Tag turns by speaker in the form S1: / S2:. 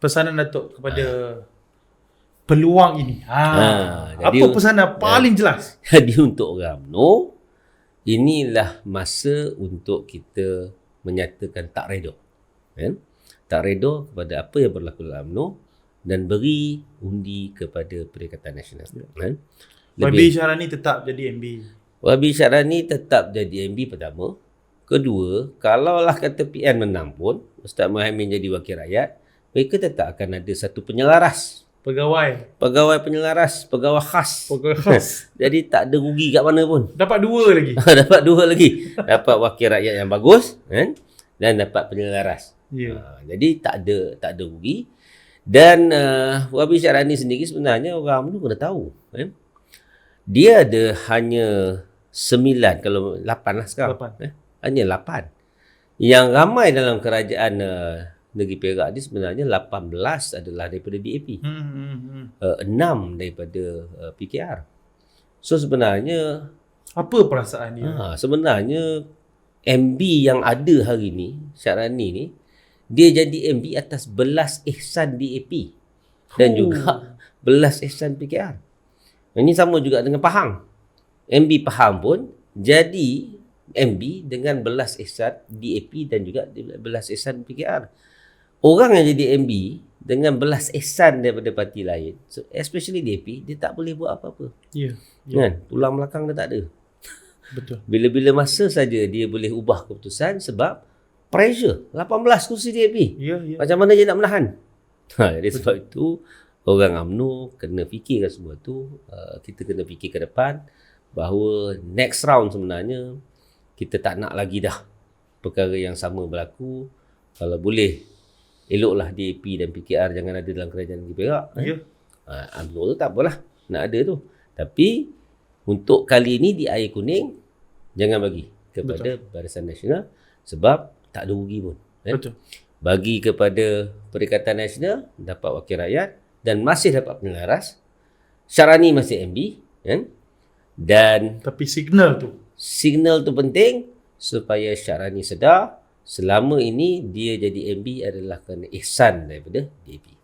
S1: pesanan Datuk kepada peluang ini. Ha.
S2: Ha,
S1: apa pesanan paling jelas?
S2: Jadi untuk orang UMNO, inilah masa untuk kita menyatakan tak reda. Kan? Tak reda kepada apa yang berlaku dalam UMNO dan beri undi kepada Perikatan Nasional. Kan?
S1: Wabi Syahrani tetap jadi MB.
S2: Wabi Syarani tetap jadi MB pertama. Kedua, kalaulah kata PN menang pun, Ustaz Muhammad jadi wakil rakyat, mereka tetap akan ada satu penyelaras.
S1: Pegawai.
S2: Pegawai penyelaras, pegawai khas.
S1: Pegawai khas.
S2: Jadi tak ada rugi kat mana pun.
S1: Dapat dua lagi.
S2: dapat dua lagi. Dapat wakil rakyat yang bagus kan? dan dapat penyelaras.
S1: Ya.
S2: Ha, jadi tak ada tak ada rugi. Dan uh, Wabi Syarani sendiri sebenarnya orang tu kena tahu. Kan? Dia ada hanya sembilan, kalau lapan lah sekarang.
S1: Lapan.
S2: Eh? Hanya lapan. Yang ramai dalam kerajaan uh, negeri Perak ni sebenarnya 18 adalah daripada DAP.
S1: Hmm, hmm, hmm.
S2: Uh, 6 daripada uh, PKR. So sebenarnya
S1: Apa perasaan dia?
S2: Ha, sebenarnya MB yang ada hari ni, Syarani ni, dia jadi MB atas belas ihsan DAP dan
S1: Oh.
S2: juga belas ihsan PKR. Ini sama juga dengan Pahang. MB Pahang pun jadi MB dengan belas ihsan DAP dan juga belas ihsan PKR. Orang yang jadi MB dengan belas ihsan daripada parti lain, so especially DAP, dia tak boleh buat apa-apa.
S1: Ya. Ya.
S2: Kan? Tulang belakang dia tak ada.
S1: Betul.
S2: Bila-bila masa saja dia boleh ubah keputusan sebab pressure 18 kursi DAP.
S1: Ya, ya.
S2: Macam mana dia nak menahan? Ha, jadi sebab itu orang UMNO kena fikirkan semua tu. Uh, kita kena fikir ke depan bahawa next round sebenarnya kita tak nak lagi dah perkara yang sama berlaku. Kalau boleh eloklah DAP dan PKR jangan ada dalam kerajaan negeri Perak. eh.
S1: Ya.
S2: Ha, UMNO tu tak apalah nak ada tu. Tapi untuk kali ini di air kuning jangan bagi kepada Betul. Barisan Nasional sebab tak ada rugi pun. Eh?
S1: Betul.
S2: Bagi kepada Perikatan Nasional dapat wakil rakyat dan masih dapat penyelaras. Syarani masih MB kan? Dan
S1: Tapi signal tu.
S2: signal tu penting supaya Syarani sedar selama ini dia jadi MB adalah kerana ihsan daripada DAP.